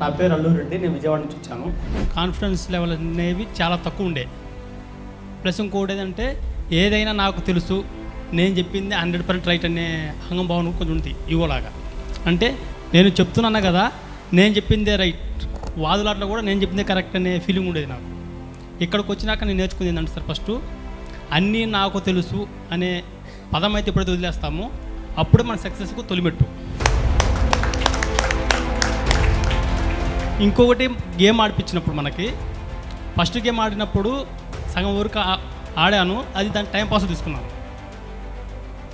నా పేరు అల్లూరు రెడ్డి నేను విజయవాడ నుంచి వచ్చాను. కాన్ఫిడెన్స్ లెవెల్ అనేవి చాలా తక్కువ ఉండే. ప్లస్ ఇంకోటి ఏంటంటే ఏదైనా నాకు తెలుసు నేను చెప్పింది హండ్రెడ్ పర్సెంట్ రైట్ అనే అంగంభావన కొంచెం ఉంది ఇగోలాగా అంటే నేను చెప్తున్నాను కదా నేను చెప్పిందే రైట్ వాదులాట్లో కూడా నేను చెప్పిందే కరెక్ట్ అనే ఫీలింగ్ ఉండేది నాకు. ఇక్కడికి వచ్చినాక నేను నేర్చుకుంది ఏంటంటే సార్ ఫస్ట్ అన్నీ నాకు తెలుసు అనే పదం అయితే ఎప్పుడైతే వదిలేస్తామో అప్పుడే మన సక్సెస్కు తొలిమెట్టు. ఇంకొకటి గేమ్ ఆడిపించినప్పుడు మనకి ఫస్ట్ గేమ్ ఆడినప్పుడు సగం వరకు ఆడాను అది దాని టైం పాస్ తీసుకున్నాను.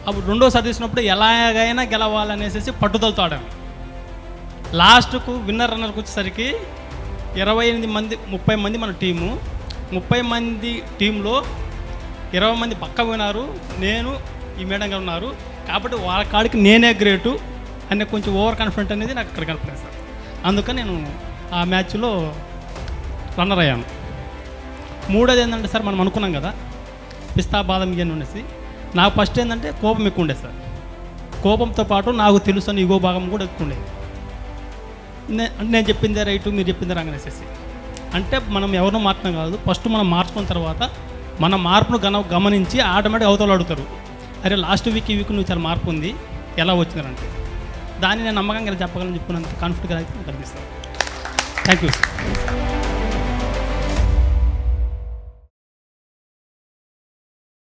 అప్పుడు రెండోసారి తీసినప్పుడు ఎలాగైనా గెలవాలనేసి పట్టుదలతో ఆడాను. లాస్ట్కు విన్నర్ రన్నర్కి వచ్చేసరికి ఇరవై ఎనిమిది మంది ముప్పై మంది మన టీము. ముప్పై మంది టీంలో ఇరవై మంది పక్క పోయినారు నేను ఈ మేడం గారు ఉన్నారు. కాబట్టి వాళ్ళ కాడికి నేనే గ్రేటు అనే కొంచెం ఓవర్ కాన్ఫిడెంట్ అనేది నాకు అక్కడ కనపడింది సార్. అందుకని నేను ఆ మ్యాచ్లో రన్నర్ అయ్యాను. మూడోది ఏంటంటే సార్ మనం అనుకున్నాం కదా పిస్తా బాదం ఇవన్నీ ఉండేసి. నాకు ఫస్ట్ ఏంటంటే కోపం ఎక్కువ ఉండేది సార్. కోపంతో పాటు నాకు తెలుసు అని ఇగో భాగం కూడా ఎక్కువ ఉండేది. నేను చెప్పిందే రైటు మీరు చెప్పిందే రాంగ్ అంటే మనం ఎవరినో మార్చడం కాదు ఫస్ట్ మనం మార్చుకున్న తర్వాత మన మార్పును గన గమనించి ఆటోమేటిక్ అవతలు అడుగుతారు. అరే లాస్ట్ వీక్ ఈ వీక్ నువ్వు చాలా మార్పు ఉంది. ఎలా వచ్చిందంటే దాన్ని నేను నమ్మకంగా చెప్పగలను చెప్పుకున్నంత కాన్ఫిడెంట్గా అయితే కనిపిస్తాను Thank you.